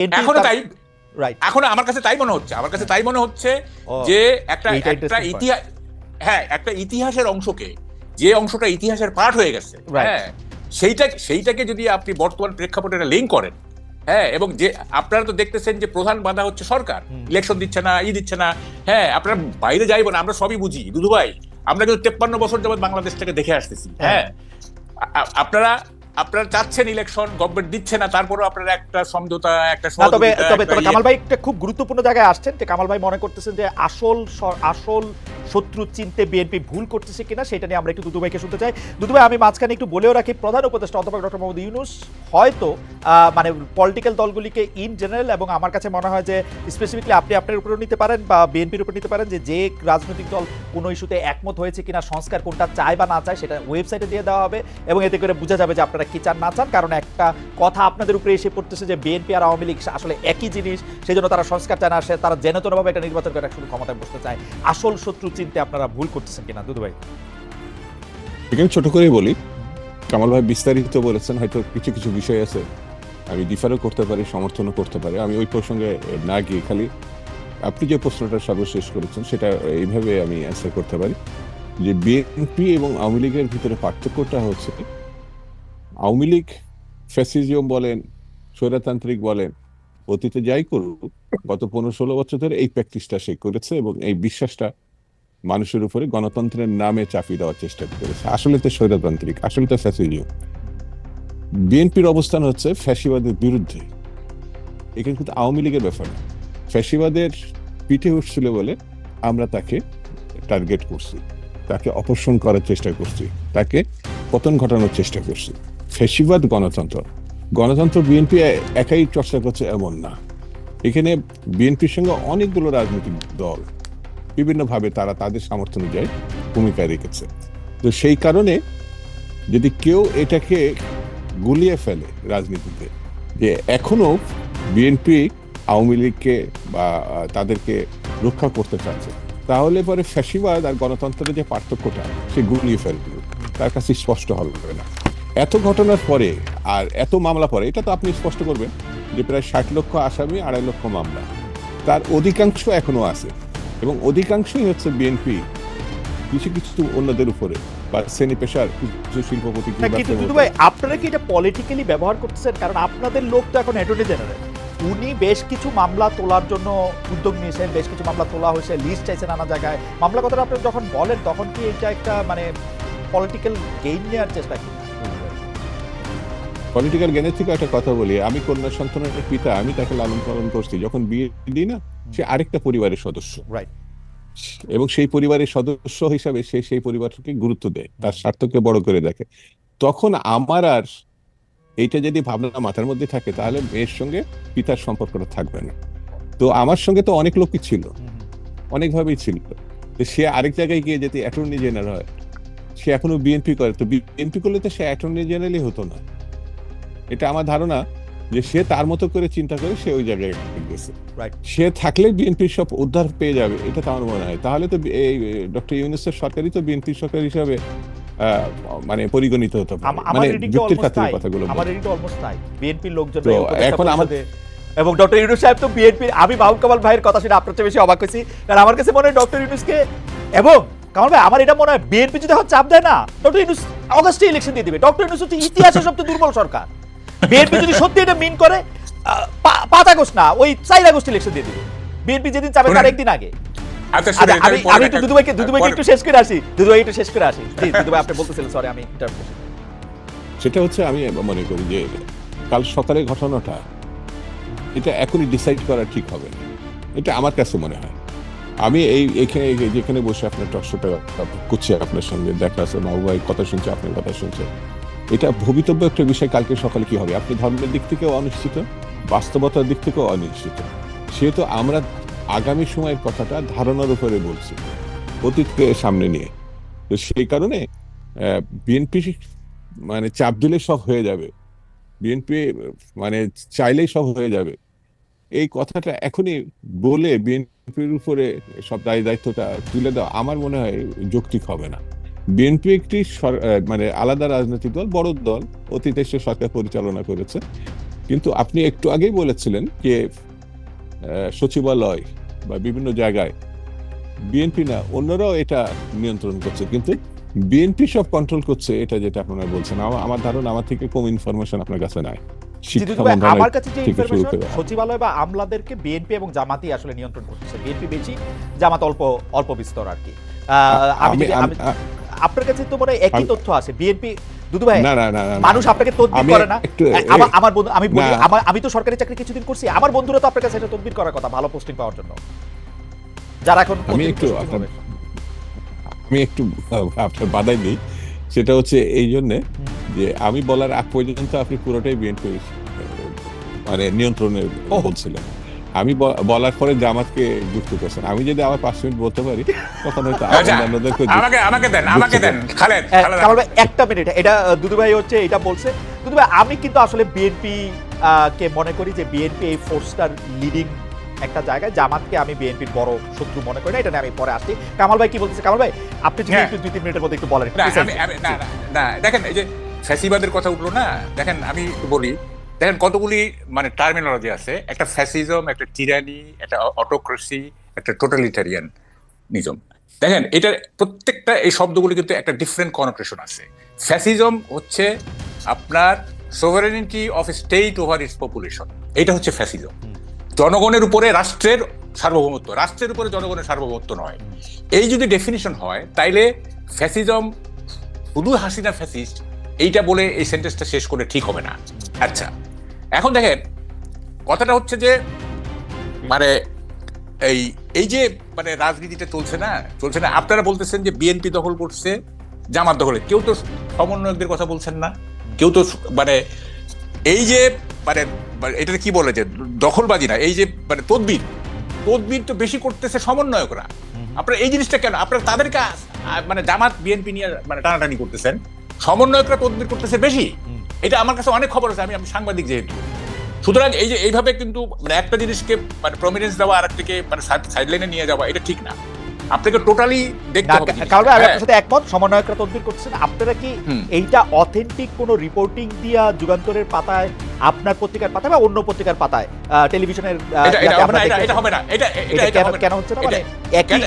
এখনও তাই? রাইট এখন আমার কাছে তাই মনে হচ্ছে। আমার কাছে তাই মনে হচ্ছে যে একটা একটা ইতিহাস হ্যাঁ একটা ইতিহাসের অংশকে যে অংশটা ইতিহাসের পার্ট হয়ে গেছে হ্যাঁ সেইটা সেইটাকে যদি আপনি বর্তমান প্রেক্ষাপটে লিঙ্ক করেন হ্যাঁ এবং যে আপনারা তো দেখতেছেন যে প্রধান বাধা হচ্ছে সরকার। ইলেকশন দিচ্ছে না ই দিচ্ছে না। হ্যাঁ আপনারা বাইরে যাইব না আমরা সবই বুঝি। দুদু ভাই আমরা কিন্তু তেপ্পান্ন বছর যাবৎ বাংলাদেশটাকে দেখে আসতেছি। হ্যাঁ। আ- আপনারা আপনারা চাচ্ছেন ইলেকশন গভর্নমেন্ট দিচ্ছে না তারপরেও আপনারা একটা সমঝোতা একটা তবে তবে তবে ইয়ে- কামাল ভাই একটা খুব গুরুত্বপূর্ণ জায়গায় আসছেন যে কামাল ভাই মনে করতেছেন যে আসল আসল শত্রু চিনতে বিএনপি ভুল করতেছে কিনা সেটা নিয়ে আমরা একটু দুদু ভাইকে শুনতে চাই। দুদু ভাই আমি মাঝখানে একটু বলেও রাখি প্রধান উপদেষ্টা অধ্যাপক ডক্টর মোহাম্মদ ইউনুস হয়তো মানে পলিটিক্যাল দলগুলিকে ইন জেনারেল এবং আমার কাছে মনে হয় যে স্পেসিফিকলি আপনি আপনার উপরেও নিতে পারেন বা বিএনপির উপর নিতে পারেন যে যে রাজনৈতিক দল কোনো ইস্যুতে একমত হয়েছে কিনা সংস্কার কোনটা চায় বা না চায় সেটা ওয়েবসাইটে দিয়ে দেওয়া হবে এবং এতে করে বোঝা যাবে যে আপনারা কি চান না চান? কারণ একটা কথা আপনাদের উপরে এসে পড়তেছে যে বিএনপি আর আওয়ামী লীগ আসলে একই জিনিস সেই জন্য তারা সংস্কার চায় না, আসে তারা জেনেতনভাবে একটা নির্বাচন করে শুধু ক্ষমতায় বসতে চায়। আসল শত্রু চিনতে আপনারা ভুল করতেছেন কিনা দুদু ভাই? এখানে ছোট করে বলি, কামাল ভাই বিস্তারিত বলেছেন, হয়তো কিছু কিছু বিষয় আছে। আমি ডিফারও করতে পারি, সমর্থনও করতে পারি। আমি ওই প্রসঙ্গে না গিয়ে খালি আপনি যে প্রশ্নটা সর্বশেষ করেছেন, সেটা এইভাবে আমি অ্যান্সার করতে পারি যে বিএনপি এবং আওয়ামী লীগের ভিতরে পার্থক্যটা হচ্ছে আওয়ামী লীগ ফ্যাসিজম বলেন, স্বৈরতান্ত্রিক বলেন, অতীতে যাই করুক, গত পনেরো ষোলো বছর ধরে এই প্র্যাকটিসটা সে করেছে এবং এই বিশ্বাসটা মানুষের উপরে গণতন্ত্রের নামে চাপিয়ে দেওয়ার চেষ্টা করেছে। আসলে তো স্বৈরতান্ত্রিক, আসলে তো ফ্যাসিজম। বিএনপির অবস্থান হচ্ছে ফ্যাসিবাদের বিরুদ্ধে। এখানে কিন্তু আওয়ামী লীগের ব্যাপার না। ফ্যাসিবাদের পিঠে উঠছিল বলে আমরা তাকে টার্গেট করছি। তাকে অপসারণ করার চেষ্টা করছি। তাকে পতন ঘটানোর চেষ্টা করছি। ফ্যাসিবাদ গণতন্ত্র। গণতন্ত্র, বিএনপি একাই চর্চা করছে এমন না। এখানে বিএনপির সঙ্গে অনেকগুলো রাজনৈতিক দল বিভিন্নভাবে তারা তাদের সামর্থ্য অনুযায়ী ভূমিকা রেখেছে। তো সেই কারণে যদি কেউ এটাকে গুলিয়ে ফেলে রাজনীতিতে, যে এখনও বিএনপি আওয়ামী লীগকে বা তাদেরকে রক্ষা করতে চাচ্ছে, তাহলে পরে ফ্যাসিবাদ আর গণতন্ত্রের যে পার্থক্যটা, সে গুলিয়ে ফেলবে। তার কাছে স্পষ্ট হবে না এত ঘটনার পরে আর এত মামলা পরে এটা তো আপনি স্পষ্ট করবেন যে প্রায় ষাট লক্ষ আসামি আড়াই লক্ষ মামলা। তার অধিকাংশ এখনও আছে এবং অধিকাংশই হচ্ছে বিএনপি কিছু কিছু অন্যদের উপরে বা শ্রেণি পেশার কিছু শিল্পপতি কিন্তু ভাই আপনারা কি এটা পলিটিক্যালি ব্যবহার করতেছেন? কারণ আপনাদের লোক তো এখন অ্যাটর্নি জেনারেল উনি বেশ কিছু মামলা তোলার জন্য উদ্যোগ নিয়েছেন বেশ কিছু মামলা তোলা হয়েছে লিস্ট চাইছে নানা জায়গায়। মামলা কথাটা আপনি যখন বলেন তখন কি এটা একটা মানে পলিটিক্যাল গেইন নেওয়ার চেষ্টা কি? পলিটিক্যাল জ্ঞানের থেকে একটা কথা বলি। আমি কন্যা সন্তানের পিতা আমি তাকে লালন পালন করছি। যখন বিয়ে দিই না সে আরেকটা পরিবারের সদস্য। রাইট এবং সেই পরিবারের সদস্য হিসাবে সে সেই পরিবারকে গুরুত্ব দেয় তার স্বার্থকে বড় করে দেখে। তখন আমার আর এইটা যদি ভাবনা মাথার মধ্যে থাকে তাহলে মেয়ের সঙ্গে পিতার সম্পর্কটা থাকবে না। তো আমার সঙ্গে তো অনেক লোকই ছিল। অনেকভাবেই ছিল। সে আরেক জায়গায় গিয়ে যদি অ্যাটর্নি জেনারেল হয় সে এখনও বিএনপি করে। তো বিএনপি করলে তো সে অ্যাটর্নি জেনারেলই হতো না। এটা আমার ধারণা যে সে তার মতো করে চিন্তা করে সে ওই জায়গায় গেছে। সে থাকলে বিএনপি সব উদ্ধার পেয়ে যাবে এটা তো আমার মনে হয়। তাহলে তো এই ডক্টর ইউনুসের সরকারই তো বিএনপি সরকার হিসাবে মানে পরিগণিত হতে পারে। মানে যুক্তির খাতিরে কথাগুলো। অলমোস্ট তাই। বিএনপির লোকজন এখন পরিষদে এবং ডক্টর ইউনুস সাহেব তো বিএনপি আমি মাহবুব কামাল ভাইয়ের কথা শুনে আপনার চেয়ে বেশি অবাক হয়েছি। কারণ আমার কাছে মনে হয় ডক্টর ইউনুসকে এবং কামাল ভাই আমার এটা মনে হয় বিএনপি যদি এখন চাপ দেয় না ডক্টর ইউনুস অগস্টে ইলেকশন দিয়ে দিবে। ডক্টর ইউনুস হচ্ছে ইতিহাসের সবচেয়ে দুর্বল সরকার। বিএনপি যদি সত্যি এটা মিন করে আহ, পা- পাঁচ আগস্ট না ওই চার আগস্ট ইলেকশন দিয়ে দিবে। বিএনপি যেদিন চাবে তার একদিন আগে। আচ্ছা আচ্ছা, আমি আমি একটু দেখা- দুদু ভাইকে দুদু ভাইকে পরে- একটু শেষ করে আসি। দুদু ভাই একটু শেষ করে আসি। জি দুদু ভাই আপনি বলতেছিলেন সরি আমি সেটা হচ্ছে আমি মনে করি যে কাল সকালের ঘটনাটা এটা এখনই ডিসাইড করা ঠিক হবে না। এটা আমার কাছে মনে হয়। আমি এই এখানে যেখানে বসে আপনার টকশোটা করছি আপনার সঙ্গে দেখা আছে বাবু ভাই কথা শুনছে আপনার কথা শুনছে। এটা ভবিতব্য একটা বিষয়, কালকে সকালে কি হবে? আপনি ধর্মের দিক থেকেও অনিশ্চিত, বাস্তবতার দিক থেকেও অনিশ্চিত। সেহেতু আমরা আগামী সময়ের কথাটা ধারণার উপরে বলছি, অতীতকে সামনে নিয়ে। তো সেই কারণে বিএনপি মানে চাপ দিলে সব হয়ে যাবে। বিএনপি মানে চাইলেই সব হয়ে যাবে। এই কথাটা এখনই বলে বিএনপির উপরে সব দায়ী দায়িত্বটা তুলে দেওয়া আমার মনে হয় যৌক্তিক হবে না। বিএনপি একটি মানে আলাদা রাজনৈতিক দল বড় দল অতীতে সে সরকার পরিচালনা করেছে। কিন্তু আপনি একটু আগেই বলেছিলেন যে সচিবালয় বা বিভিন্ন জায়গায় বিএনপি না অন্যরাও এটা নিয়ন্ত্রণ করছে। কিন্তু বিএনপি সব কন্ট্রোল করছে এটা যেটা আপনারা বলছেন। আমার ধারণা আমার থেকে কম ইনফরমেশন আপনার কাছে নাই। আমার কাছে যে ইনফরমেশন সচিবালয় বা আমলাদেরকে বিএনপি এবং জামাতি আসলে নিয়ন্ত্রণ করতেছে বিএনপি বেশি জামাত অল্প অল্প বিস্তর আর কি। আমি- আপনার কাছে তো মনে হয় একই তথ্য আছে বিএনপি দুদু ভাই না না না। মানুষ আপনাকে তদবির করে না। আমার বন্ধু আমি বলি আমি তো সরকারি চাকরি কিছুদিন করছি আমার বন্ধুরা তো আপনার কাছে এটা তদবির করার কথা ভালো পোস্টিং পাওয়ার জন্য। যারা এখন আমি একটু। আমি একটু আপনার বাধাই দিই সেটা হচ্ছে এই জন্যে যে আমি বলার আগ পর্যন্ত আপনি পুরোটাই বিএনপি মানে নিয়ন্ত্রণে বলছিলেন। আমি বলার পরে জামাতকে যুক্ত করছেন। আমি যদি আমার পাঁচ মিনিট বলতে পারি তখন হয়তো আচ্ছা, আমাকে আমাকে দেন আমাকে দেন খালেদ কামাল ভাই, একটা মিনিট এটা দুদু ভাই হচ্ছে এটা বলছে। দুদু ভাই আমি কিন্তু আসলে বিএনপি কে মনে করি যে বিএনপি এই ফোর্সটার লিডিং একটা জায়গায়। জামাতকে আমি বিএনপির বড় শত্রু মনে করি না এটা নিয়ে আমি পরে আসছি। কামাল ভাই কি বলতেছে? কামাল ভাই আপনি যদি হ্যাঁ। একটু দুই তিন মিনিটের মধ্যে একটু বলেন। না দেখেন এই যে ফ্যাসিবাদের কথা উঠল না দেখেন আমি একটু বলি দেখেন কতগুলি মানে টার্মিনোলজি আছে। একটা ফ্যাসিজম একটা টিরানি একটা অটোক্রেসি একটা টোটালিটারিয়ান নিজম দেখেন এটা প্রত্যেকটা এই শব্দগুলি কিন্তু একটা ডিফারেন্ট কনোটেশন আছে। ফ্যাসিজম হচ্ছে আপনার sovereignty of state over its population এটা হচ্ছে ফ্যাসিজম জনগণের উপরে রাষ্ট্রের সার্বভৌমত্ব। রাষ্ট্রের উপরে জনগণের সার্বভৌমত্ব নয়। এই যদি ডেফিনিশন হয় তাইলে ফ্যাসিজম শুধু হাসিনা ফ্যাসিস্ট এইটা বলে এই সেন্টেন্সটা শেষ করে ঠিক হবে না। আচ্ছা এখন দেখেন কথাটা হচ্ছে যে মানে এই এই যে মানে রাজনীতিটা চলছে না চলছে না আপনারা বলতেছেন যে বিএনপি দখল করছে জামাত দখলে কেউ তো সমন্বয়কদের কথা বলছেন না কেউ তো মানে এই যে মানে এটা কি বলে যে দখলবাজি না এই যে মানে তদবির তদবির তো বেশি করতেছে সমন্বয়করা। আপনারা এই জিনিসটা কেন আপনারা তাদেরকে মানে জামাত বিএনপি নিয়ে মানে টানাটানি করতেছেন? সমন্বয়করা তদবির করতেছে বেশি। এটা আমার কাছে অনেক খবর আছে আমি আমি সাংবাদিক যেহেতু। সুতরাং এই যে এইভাবে কিন্তু মানে একটা জিনিসকে মানে প্রমিনেন্স দেওয়া আর একটাকে মানে সাইডলাইনে নিয়ে যাওয়া এটা ঠিক না। আপনাকে টোটালি দেখতে হবে কারণ আমি হ্যাঁ। আপনার সাথে একমত সমন্বয়করা তদবির করছেন। আপনারা কি এইটা অথেন্টিক কোনো রিপোর্টিং দিয়া যুগান্তরের পাতায় আপনার পত্রিকার পাতায় বা অন্য পত্রিকার পাতায় টেলিভিশনের এটা হবে না এটা এটা কেন হচ্ছে না? মানে একই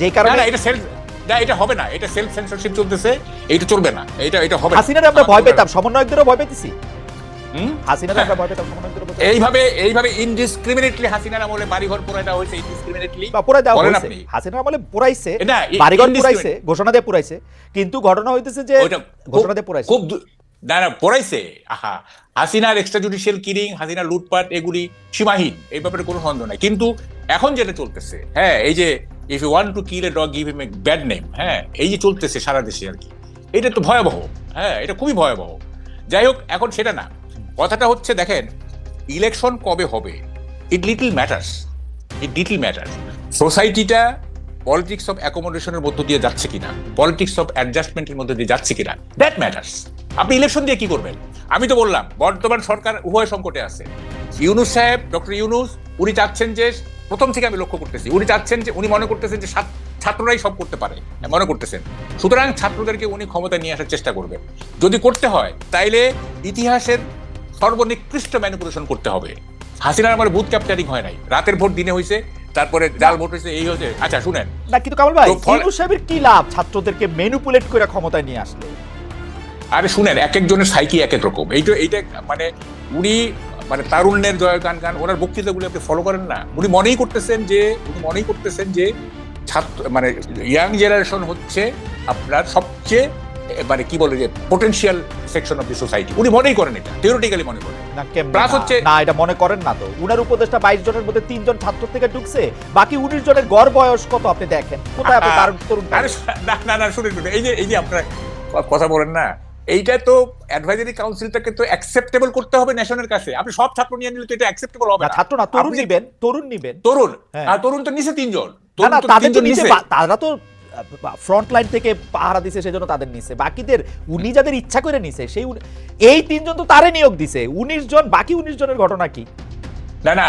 যে কারণে এটা সেলফ না এটা হবে না এটা সেলফ সেন্সরশিপ চলতেছে এইটা চলবে না এটা এটা হবে হাসিনার আমরা ভয় পেতাম সমন্বয়কদেরও ভয় পেতেছি। পেতাম সমন্বয়কদেরও ভয় পেতাম। এইভাবে এইভাবে ইনডিসক্রিমিনেটলি হাসিনার আমলে বাড়িঘর পুরাই হয়েছে ইনডিসক্রিমিনেটলি বা পুরাই দেওয়া হয়েছে। হাসিনার আমলে পোড়াইছে বাড়িঘর ঘোষণা দিয়ে পুরাইছে কিন্তু ঘটনা হইতেছে যে ঘোষণা দিয়ে পুরাইছে খুব না না পড়াইছে, আহা, হাসিনার এক্সট্রা জুডিশিয়াল কিরিং হাসিনার লুটপাট, এগুলি সীমাহীন, এই ব্যাপারে কোনো সন্দেহ নাই। কিন্তু এখন যেটা চলতেছে হ্যাঁ এই যে if you want to kill a dog give him a bad name হ্যাঁ এই যে চলতেছে সারা দেশে আর কি, এটা তো ভয়াবহ হ্যাঁ এটা খুবই ভয়াবহ। যাই হোক, এখন সেটা না। কথাটা হচ্ছে, দেখেন ইলেকশন কবে হবে? It little matters it little matters সোসাইটিটা politics of অ্যাকোমোডেশনের মধ্য দিয়ে যাচ্ছে কিনা? পলিটিক্স অফ অ্যাডজাস্টমেন্টের মধ্যে দিয়ে যাচ্ছে কিনা? দ্যাট ম্যাটার্স আপনি ইলেকশন দিয়ে কি করবেন? আমি তো বললাম, বর্তমান সরকার উভয় সংকটে আছে। ইউনুস সাহেব, ডক্টর ইউনুস, উনি চাচ্ছেন যে প্রথম থেকে আমি লক্ষ্য করতেছি, উনি চাচ্ছেন যে, উনি মনে করতেছেন যে ছাত্ররাই সব করতে পারে। মনে করতেছেন। সুতরাং ছাত্রদেরকে উনি ক্ষমতা নিয়ে আসার চেষ্টা করবেন। যদি করতে হয়, তাইলে ইতিহাসের সর্বনিকৃষ্ট ম্যানিপুলেশন করতে হবে। হাসিনার আমার বুথ ক্যাপচারিং হয় নাই। রাতের ভোট দিনে হয়েছে তারপরে জাল ভোট হয়েছে এই হয়েছে। আচ্ছা শুনেন। না কিন্তু কামাল ভাই সাহেবের কি লাভ? ছাত্রদেরকে ম্যানিপুলেট করে ক্ষমতায় নিয়ে আসলে। আরে শুনেন এক একজনের সাইকি এক এক রকম। এইটা এইটা মানে উনি মানে তারুণ্যের জয় গান গান ওনার বক্তৃতাগুলি আপনি ফলো করেন না। উনি মনেই করতেছেন যে উনি মনেই করতেছেন যে ছাত্র মানে ইয়াং জেনারেশন হচ্ছে আপনার সবচেয়ে মানে কি বলে যে potential section of the society উনি মনেই করেন এটা থিওরিটিক্যালি মনে করেন। না? হচ্ছে- না এটা মনে করেন না তো। উনার উপদেশটা বাইশ জনের মধ্যে তিনজন ছাত্র থেকে ঢুকছে বাকি উনিশ জনের গড় বয়স কত আপনি দেখেন? কোথায় আপনি তার তরুণ না না না শুনুন শুনুন এই যে এই যে আপনারা কথা বলেন না এইটা তো অ্যাডভাইজারি কাউন্সিলটাকে তো অ্যাকসেপ্টেবল করতে হবে ন্যাশনের কাছে। আপনি সব ছাত্র নিয়ে নিলে তো এটা অ্যাকসেপ্টেবল হবে না ছাত্র না তরুণ নিবেন তরুণ নিবেন। তরুণ হ্যাঁ। আর তরুণ তো নিচে তিনজন তারা তো ফ্রন্ট লাইন থেকে পাহারা দিছে সেজন্য তাদের নিছে। বাকিদের উনি যাদের ইচ্ছা করে নিছে সেই এই তিনজন তো তারে নিয়োগ দিছে। উনিশ জন বাকি উনিশ জনের ঘটনা কি? না না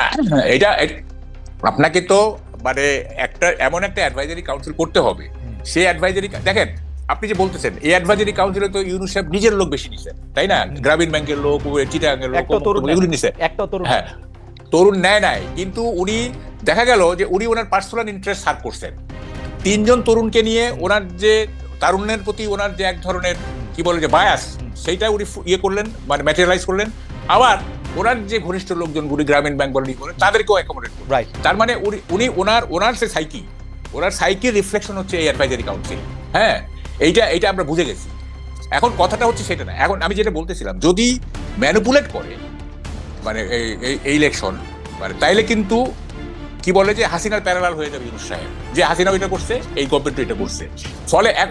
এটা আপনাকে তো মানে একটা এমন একটা অ্যাডভাইজারি কাউন্সিল করতে হবে। সেই অ্যাডভাইজারি দেখেন আপনি যে বলতেছেন এই অ্যাডভাইজারি কাউন্সিলে তো ইউনুস সাহেব নিজের লোক বেশি নিছেন তাই না? গ্রামীণ ব্যাংকের লোক চিটাগাংয়ের লোক একটা তরুণ এগুলো নিছে। একটা তরুণ হ্যাঁ তরুণ নেয় নাই কিন্তু উনি দেখা গেল যে উনি ওনার পার্সোনাল ইন্টারেস্ট সার্ভ করছেন। তিনজন তরুণকে নিয়ে ওনার যে তারুণ্যের প্রতি ওনার যে এক ধরনের কি বলে যে বায়াস সেইটা উনি ইয়ে করলেন মানে ম্যাটেরিয়ালাইজ করলেন। আবার ওনার যে ঘনিষ্ঠ লোকজনগুলি গ্রামীণ ব্যাংক বলেন ই বলেন তাদেরকেও অ্যাকোমোডেট করলেন। রাইট তার মানে উনি- উনি ওনার ওনার সে সাইকি ওনার সাইকির রিফ্লেকশন হচ্ছে এই অ্যাডভাইজারি কাউন্সিল হ্যাঁ এইটা এইটা আমরা বুঝে গেছি। এখন কথাটা হচ্ছে সেটা না। এখন আমি যেটা বলতেছিলাম যদি ম্যানুপুলেট করে মানে এই ইলেকশন মানে তাইলে কিন্তু কি বলে যে হাসিনার প্যারালাল হয়ে যাবে ইউনুস সাহেব? যে হাসিনা ওইটা করছে এই গভর্নমেন্ট এটা করছে। ফলে এক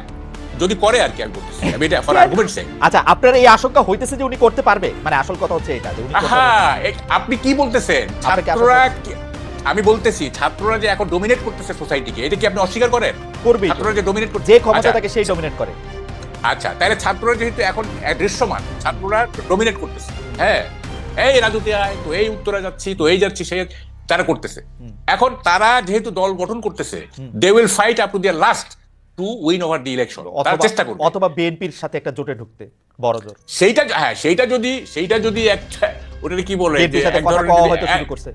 যদি করে আর কি আমি বলতেছি আমি এটা ফর আর্গুমেন্ট চাই। আচ্ছা আপনার এই আশঙ্কা হইতেছে যে উনি করতে পারবে? মানে আসল কথা হচ্ছে এটা যে উনি। এ- আপনি কি বলতেছেন? ছাত্ররা আমি বলতেছি ছাত্ররা যে এখন ডোমিনেট করতেছে সোসাইটিকে এটা কি আপনি অস্বীকার করেন? করবে। ছাত্ররা যে ডোমিনেট করছে যে ক্ষমতা আচ্ছা, থাকে সেই ডমিনেট করে। আচ্ছা তাহলে ছাত্ররা যেহেতু এখন দৃশ্যমান ছাত্ররা ডোমিনেট করতেছে। হ্যাঁ এই রাজুতে আয় তো এই উত্তরে যাচ্ছি তো এই যাচ্ছি সেই তারা করতেছে। এখন তারা যেহেতু দল গঠন করতেছে they will fight up to their last to win over the election তারা চেষ্টা করবে। অথবা বিএনপির সাথে একটা জোটে ঢুকতে বড় জোর সেইটা হ্যাঁ সেইটা যদি সেইটা যদি একটা ওটা কি বলে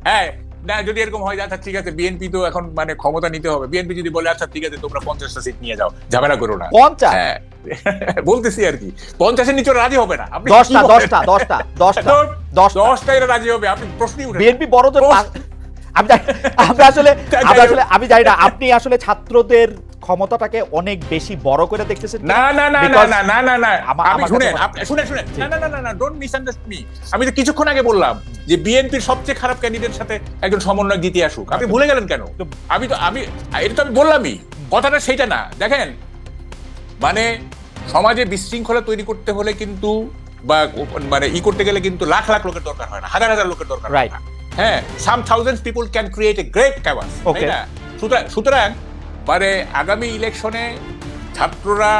হ্যাঁ, না যদি এরকম হয় আচ্ছা ঠিক আছে বিএনপি তো এখন মানে ক্ষমতা নিতে হবে। বিএনপি যদি বলে আচ্ছা ঠিক আছে তোমরা পঞ্চাশটা সিট নিয়ে যাও ঝামেলা করো না। পঞ্চাশ? হ্যাঁ বলতেছি আর কি। পঞ্চাশের নিচে রাজি হবে না। আপনি দশটা দশটা দশটা দশটা দশটা। এরা রাজি হবে আপনি প্রশ্নই উঠে বিএনপি বড় পা- আমি আমরা আসলে আমরা আসলে আমি জানি না আপনি আসলে ছাত্রদের ক্ষমতাটাকে অনেক বেশি বড় করে দেখতেছেন না না না না না না না না। আমি আমার শুনেন কাছে- শুনেন শুনেন। না না না না না ডোন্ট মিসআন্ডারস্ট্যান্ড মি আমি তো কিছুক্ষণ আগে বললাম যে বিএনপির সবচেয়ে খারাপ ক্যান্ডিডেট সাথে একজন সমন্বয় জিতে আসুক। আপনি ভুলে গেলেন কেন? আমি তো আমি এটা তো আমি বললামই। কথাটা সেইটা না। দেখেন মানে সমাজে বিশৃঙ্খলা তৈরি করতে হলে কিন্তু বা মানে ই করতে গেলে কিন্তু লাখ লাখ লোকের দরকার হয় না হাজার হাজার লোকের দরকার হয় না। হ্যাঁ some thousand people can create a great canvas তাই Okay. না সুতরাং সুতরাং মানে আগামী ইলেকশনে ছাত্ররা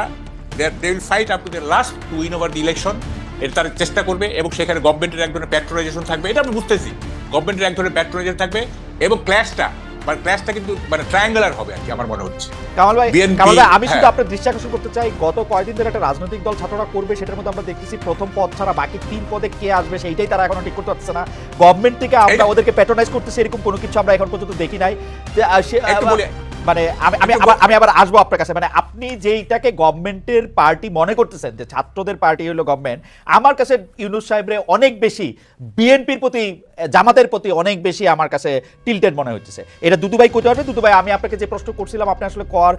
they will fight up to the last to win over the election এটা তারা চেষ্টা করবে এবং সেখানে গভর্নমেন্টের এক ধরনের প্যাট্রোনাইজেশন থাকবে এটা আমি বুঝতেছি গভর্নমেন্টের এক ধরনের প্যাট্রোনাইজেশন থাকবে এবং ক্ল্যাশটা মানে ক্ল্যাশটা কিন্তু মানে ট্রায়াঙ্গুলার হবে আর কি আমার মনে হচ্ছে। কামাল ভাই কামাল ভাই আমি শুধু হ্যাঁ। আপনার দৃষ্টি আকর্ষণ করতে চাই গত কয়েকদিন ধরে একটা রাজনৈতিক দল ছাত্ররা করবে সেটার মধ্যে আমরা দেখতেছি প্রথম পদ ছাড়া বাকি তিন পদে কে আসবে সেইটাই তারা এখনও ঠিক করতে পারছে না। গভর্নমেন্ট থেকে আমরা ওদেরকে প্যাট্রোনাইজ করতেছি এরকম কোনো কিছু আমরা এখন পর্যন্ত দেখি নাই। মানে আমি আমি আবার আমি আবার আসব আপনার কাছে। মানে আপনি যেইটাকে গভর্নমেন্টের পার্টি মনে করতেছেন যে ছাত্রদের পার্টি হলো গভর্নমেন্ট আমার কাছে ইউনুস সাহেবরে অনেক বেশি বিএনপির প্রতি জামাতের প্রতি অনেক বেশি আমার কাছে টিল্টেড মনে হচ্ছে এটা দুদুভাই করতে পারবে দুদুভাই আমি আপনাকে যে প্রশ্ন করছিলাম আপনি আসলে কর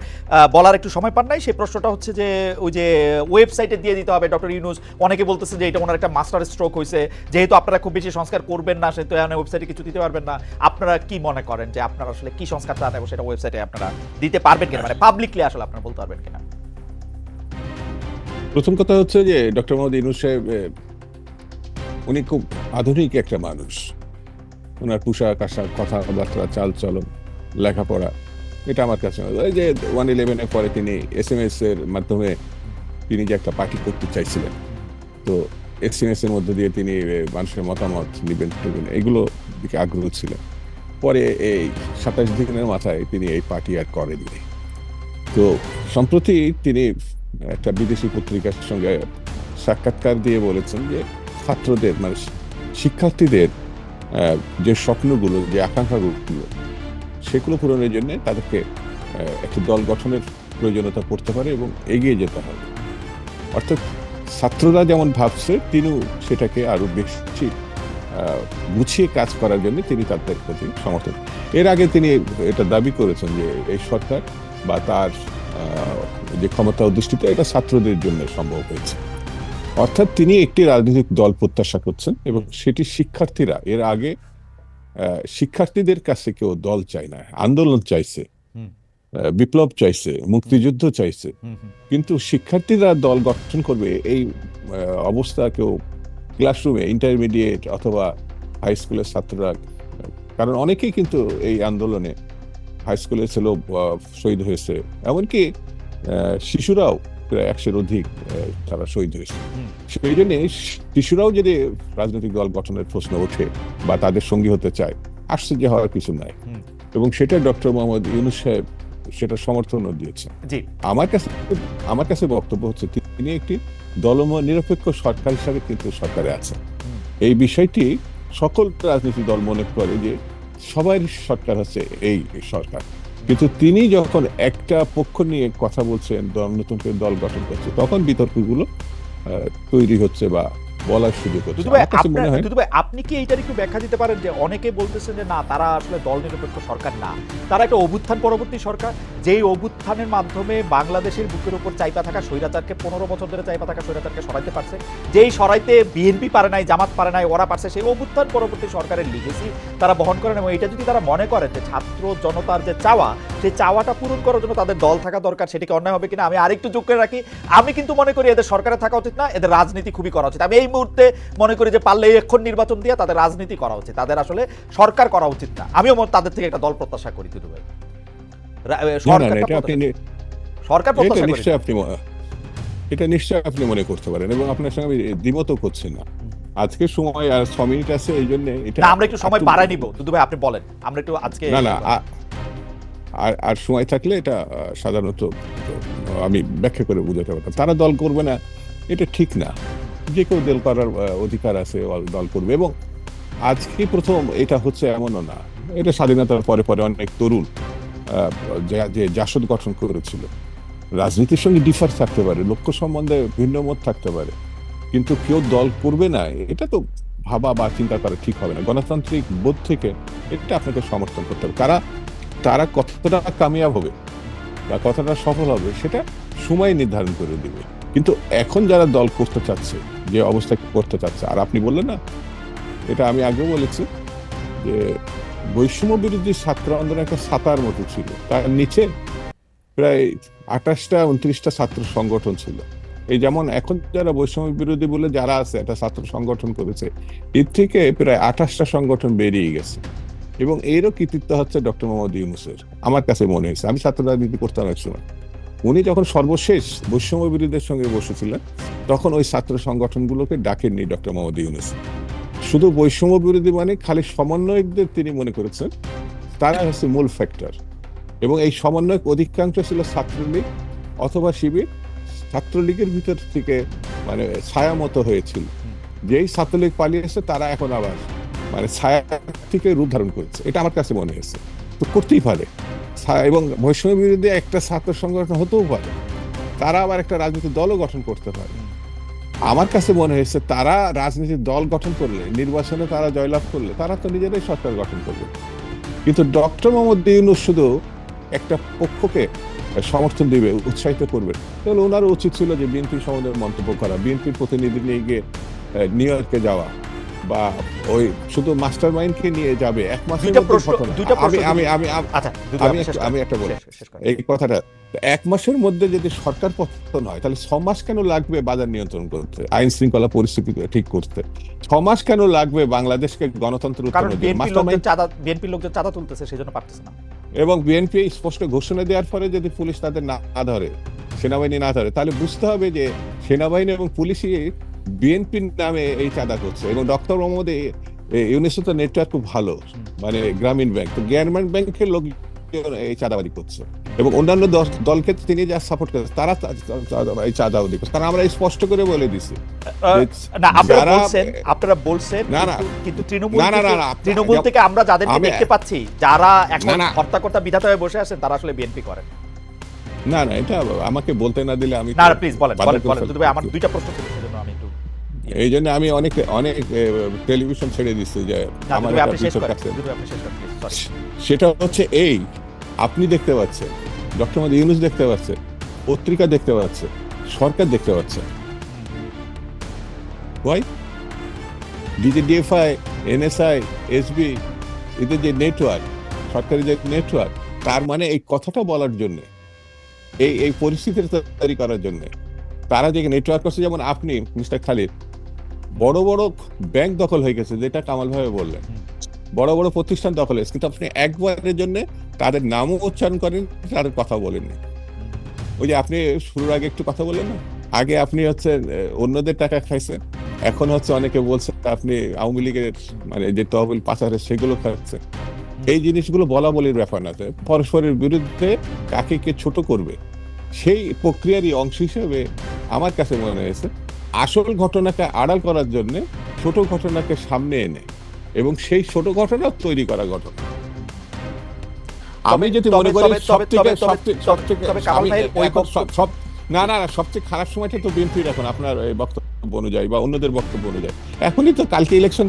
বলার একটু সময় পান নাই। সেই প্রশ্নটা হচ্ছে যে ওই যে ওয়েবসাইটে দিয়ে দিতে হবে ডক্টর ইউনুস অনেকে বলতেছে যে এটা ওনার একটা মাস্টার স্ট্রোক হয়েছে যেহেতু আপনারা খুব বেশি সংস্কার করবেন না সেহেতু এখানে ওয়েবসাইটে কিছু দিতে পারবেন না। আপনারা কি মনে করেন যে আপনারা আসলে কি সংস্কার চান এবং সেটা ওয়েবসাইটে আপনারা দিতে পারবেন কিনা? মানে পাবলিকলি আসলে আপনারা বলতে পারবেন কিনা? প্রথম কথা হচ্ছে যে ডক্টর মোহাম্মদ ইউনুস সাহেব উনি খুব আধুনিক একটা মানুষ। ওনার পোশাক, আশাক, কথাবার্তা চাল চলন লেখাপড়া, এটা আমার কাছে যে ওয়ান ইলেভেনের পরে তিনি এস এম এস এর মাধ্যমে তিনি যে একটা পার্টি করতে চাইছিলেন। তো এস এম এস এর মধ্যে দিয়ে তিনি মানুষের মতামত নিবেন এগুলো দিকে আগ্রহ ছিলেন পরে এই সাতাশ দিনের মাথায় তিনি এই পার্টি আর করেননি। তো সম্প্রতি তিনি একটা বিদেশি পত্রিকার সঙ্গে সাক্ষাৎকার দিয়ে বলেছেন যে ছাত্রদের মানে শিক্ষার্থীদের যে স্বপ্নগুলো, যে আকাঙ্ক্ষাগুলো, সেগুলো পূরণের জন্য তাদেরকে একটি দল গঠনের প্রয়োজনীয়তা পড়তে পারে এবং এগিয়ে যেতে হবে। অর্থাৎ ছাত্ররা যেমন ভাবছে, তিনিও সেটাকে আরও বেশি গুছিয়ে কাজ করার জন্য তিনি তাদের প্রতি সমর্থন এর আগে তিনি এটা দাবি করেছেন যে এই সরকার বা তার যে ক্ষমতা অধিষ্ঠিত এটা ছাত্রদের জন্য সম্ভব হয়েছে। অর্থাৎ তিনি একটি রাজনৈতিক দল প্রত্যাশা করছেন এবং সেটি শিক্ষার্থীরা এর আগে শিক্ষার্থীদের কাছে কেউ দল চায় না আন্দোলন চাইছে বিপ্লব চাইছে মুক্তিযুদ্ধ চাইছে। কিন্তু শিক্ষার্থীরা দল গঠন করবে এই অবস্থা কেউ ক্লাসরুমে ইন্টারমিডিয়েট অথবা হাই স্কুলের ছাত্ররা কারণ অনেকেই কিন্তু এই আন্দোলনে হাই স্কুলের ছেলেও শহীদ হয়েছে। এমনকি শিশুরাও প্রায় একশোর অধিক তারা শহীদ হয়েছে। সেই জন্য শিশুরাও যদি রাজনৈতিক দল গঠনের প্রশ্ন ওঠে বা তাদের সঙ্গী হতে চায় আশ্চর্য হওয়ার কিছু নাই। এবং সেটা ডক্টর মোহাম্মদ ইউনুস সাহেব সেটা সমর্থনও দিয়েছেন জি। আমার কাছে আমার কাছে বক্তব্য হচ্ছে তিনি একটি দলম নিরপেক্ষ সরকার হিসাবে কিন্তু সরকারে হুম। এই বিষয়টি সকল রাজনৈতিক দল মনে করে যে সবার সরকার হচ্ছে এই সরকার। কিন্তু তিনি যখন একটা পক্ষ নিয়ে কথা বলছেন দল নতুন করে দল গঠন করছে তখন বিতর্কগুলো তৈরি হচ্ছে বা বলার সুযোগ ভাই আপনি কি এইটার একটু ব্যাখ্যা দিতে পারেন যে অনেকে বলতেছেন যে না তারা আসলে দল নিরপেক্ষ সরকার না। তারা একটা অভ্যুত্থান পরবর্তী সরকার যেই অভ্যুত্থানের মাধ্যমে বাংলাদেশের বুকের উপর চাইপা থাকা স্বৈরাচারকে পনেরো বছর ধরে চাইপা থাকা স্বৈরাচারকে সরাইতে পারছে। যেই সরাইতে বিএনপি পারে নাই জামাত পারে নাই ওরা পারছে সেই অভ্যুত্থান পরবর্তী সরকারের লিগেসি তারা বহন করেন এবং এটা যদি তারা মনে করেন যে ছাত্র জনতার যে চাওয়া সেই চাওয়াটা পূরণ করার জন্য তাদের দল থাকা দরকার সেটিকে অন্যায় হবে কিনা আমি আরেকটু যোগ করে রাখি। আমি কিন্তু মনে করি এদের সরকারে থাকা উচিত না এদের রাজনীতি খুবই করা উচিত। আমি এই মুহূর্তে মনে করি যে পারলে এখন নির্বাচন দিয়ে তাদের রাজনীতি করা উচিত তাদের আসলে সরকার করা উচিত না। আমিও তাদের থেকে একটা দল প্রত্যাশা করি ভাই। নি- সরকার এটা প্রত্যাশা নিশ্চয়ই আপনি এটা নিশ্চয়ই আপনি মনে করতে পারেন এবং আপনার সঙ্গে আমি দ্বিমত করছি না। আজকে সময় আর ছ মিনিট আছে এই জন্য এটা আমরা একটু সময় বাড়াই নিব। দুদু ভাই আপনি বলেন। আমরা একটু আজকে না না আর আর সময় থাকলে এটা সাধারণত আমি ব্যাখ্যা করে বুঝাতে পারতাম। তারা দল করবে না, এটা ঠিক না। যে কেউ দল করার অধিকার আছে দল করবে এবং আজকে প্রথম এটা হচ্ছে এমনও না। এটা স্বাধীনতার পরে পরে অনেক তরুণ যে- জাসদ গঠন করেছিল। রাজনীতির সঙ্গে ডিফার থাকতে পারে, লক্ষ্য সম্বন্ধে ভিন্ন মত থাকতে পারে। কিন্তু কেউ দল করবে না, এটা তো ভাবা বা চিন্তা করা ঠিক হবে না। গণতান্ত্রিক বোধ থেকে এটা আপনাকে সমর্থন করতে হবে। তারা তারা কতটা কামিয়াব হবে বা কতটা সফল হবে সেটা সময় নির্ধারণ করে দিবে। কিন্তু এখন যারা দল করতে চাচ্ছে, যে অবস্থা করতে চাচ্ছে, আর আপনি বললেন না, এটা আমি আগেও বলেছি যে বৈষম্য বিরোধী ছাত্র আন্দোলন একটা ছাতার মতো ছিল। তার নিচে প্রায় আঠাশটা, উনত্রিশটা ছাত্র সংগঠন ছিল। এই যেমন এখন যারা বৈষম্য বিরোধী বলে যারা আছে, একটা ছাত্র সংগঠন করেছে, এর থেকে প্রায় আঠাশটা সংগঠন বেরিয়ে গেছে। এবং এরও কৃতিত্ব হচ্ছে ডক্টর মোহাম্মদ ইউনুসের। আমার কাছে মনে হয়েছে, আমি ছাত্র রাজনীতি করতাম এক সময়। উনি যখন সর্বশেষ বৈষম্য বিরোধীদের সঙ্গে বসেছিলেন, তখন ওই ছাত্র সংগঠনগুলোকে ডাকেননি ডক্টর মোহাম্মদ ইউনুস। শুধু বৈষম্য বিরোধী মানে খালি সমন্বয়কদের তিনি মনে করেছেন, তারা হচ্ছে মূল ফ্যাক্টর এবং এই সমন্বয়ক অধিকাংশ ছিল ছাত্রলীগ অথবা শিবির, ছাত্রলীগের ভিতর থেকে মানে ছায়া মতো হয়েছিল। যেই ছাত্রলীগ পালিয়ে পালিয়েছে, তারা এখন আবার মানে ছায়া থেকে রূপ ধারণ করেছে। এটা আমার কাছে মনে হয়েছে। তো করতেই পারে। এবং বৈষম্য বিরুদ্ধে একটা ছাত্র সংগঠন হতেও পারে। তারা আবার একটা রাজনৈতিক দলও গঠন করতে পারে। আমার কাছে মনে হয়েছে তারা রাজনৈতিক দল গঠন করলে, নির্বাচনে তারা জয়লাভ করলে, তারা তো নিজেরাই সরকার গঠন করবে। কিন্তু ডক্টর মোহাম্মদ ইউনুস শুধু একটা পক্ষকে সমর্থন দিবে, উৎসাহিত করবে। তাহলে ওনারও উচিত ছিল যে বিএনপি সম্বন্ধে মন্তব্য করা, বিএনপির প্রতিনিধি নিয়ে গিয়ে নিউ ইয়র্কে যাওয়া। বা ওই শুধু মাস্টার মাইন্ডকে নিয়ে যাবে এক মাসের। আমি আমি আমি আমি- আচ্ছা আমি একটু-। আমি একটা বলি। এই কথাটা এক মাসের মধ্যে যদি সরকার পতন হয় তাহলে ছ মাস কেন লাগবে বাজার নিয়ন্ত্রণ করতে আইন শৃঙ্খলা পরিস্থিতি ঠিক করতে ছ মাস কেন লাগবে বাংলাদেশকে গণতন্ত্র? বিএনপি লোকজন চাঁদা তুলতেছে সেই জন্য পারতেছে না এবং বিএনপি স্পষ্ট ঘোষণা দেওয়ার পরে যদি পুলিশ তাদের না না ধরে সেনাবাহিনী না ধরে তাহলে বুঝতে হবে যে সেনাবাহিনী এবং পুলিশই বিএনপির নামে এই চাঁদা করছে এবং ডক্টর মোহাম্মদ ইউনিসের তো নেটওয়ার্ক খুব ভালো মানে গ্রামীণ ব্যাংক। তো গ্রামীণ ব্যাংকের লোক এই চাঁদাবাদি করছে এবং অন্যান্য দলকে তিনি যা সাপোর্ট করছে তারা এই চাঁদাবাদি করছে তারা আমরা স্পষ্ট করে বলে দিছি না আপনারা বলছেন আপনারা বলছেন না, না। কিন্তু- তৃণমূল না, না, না, না, তৃণমূল থেকে আমরা যাদেরকে দেখতে পাচ্ছি যারা এখন। হর্তাকর্তা বিধাতা হয়ে বসে আছেন তারা আসলে বিএনপি করেন। না না এটা আমাকে বলতে না দিলে আমি না প্লিজ বলেন বলেন বলেন আমার দুইটা প্রশ্ন ছিল। এই জন্য আমি অনেক অনেক টেলিভিশন ছেড়ে দিচ্ছি যে আমার সেটা হচ্ছে এই আপনি দেখতে পাচ্ছেন ডক্টর মোহাম্মদ ইউনুস দেখতে পাচ্ছে পত্রিকা দেখতে পাচ্ছে সরকার দেখতে পাচ্ছে। ওয়াই ডিজিডিএফআই এনএসআই এসবি এদের যে নেটওয়ার্ক সরকারি যে নেটওয়ার্ক তার মানে এই কথাটা বলার জন্য এই এই পরিস্থিতির তৈরি করার জন্য তারা যে নেটওয়ার্ক করছে যেমন আপনি মিস্টার খালিদ বড় বড় ব্যাংক দখল হয়ে গেছে যেটা কামাল ভাবে বললেন। বড় বড় প্রতিষ্ঠান দখল হয়েছে কিন্তু আপনি একবারের জন্য তাদের নামও উচ্চারণ করেন তাদের কথা বলেননি। ওই যে আপনি শুরুর আগে একটু কথা বললেন না? আগে আপনি হচ্ছে অন্যদের টাকা খাইছেন এখন হচ্ছে অনেকে বলছে আপনি আওয়ামী লীগের মানে যে তহবিল পাচারের সেগুলো খাচ্ছে এই জিনিসগুলো বলা বলির ব্যাপার না। পরস্পরের বিরুদ্ধে কাকে কে ছোট করবে সেই প্রক্রিয়ারই অংশ হিসেবে আমার কাছে মনে হয়েছে আসল ঘটনাকে আড়াল করার জন্য ছোট ঘটনাকে সামনে এনে এবং সেই ছোট ঘটনা তৈরি করা ঘটনা আমি যদি মনে করি সবথেকে সব- না না সবচেয়ে খারাপ সময়টা তো বিএনপির এখন আপনার বক্তব্য অনুযায়ী বা অন্যদের বক্তব্য অনুযায়ী। এখনই তো কালকে ইলেকশন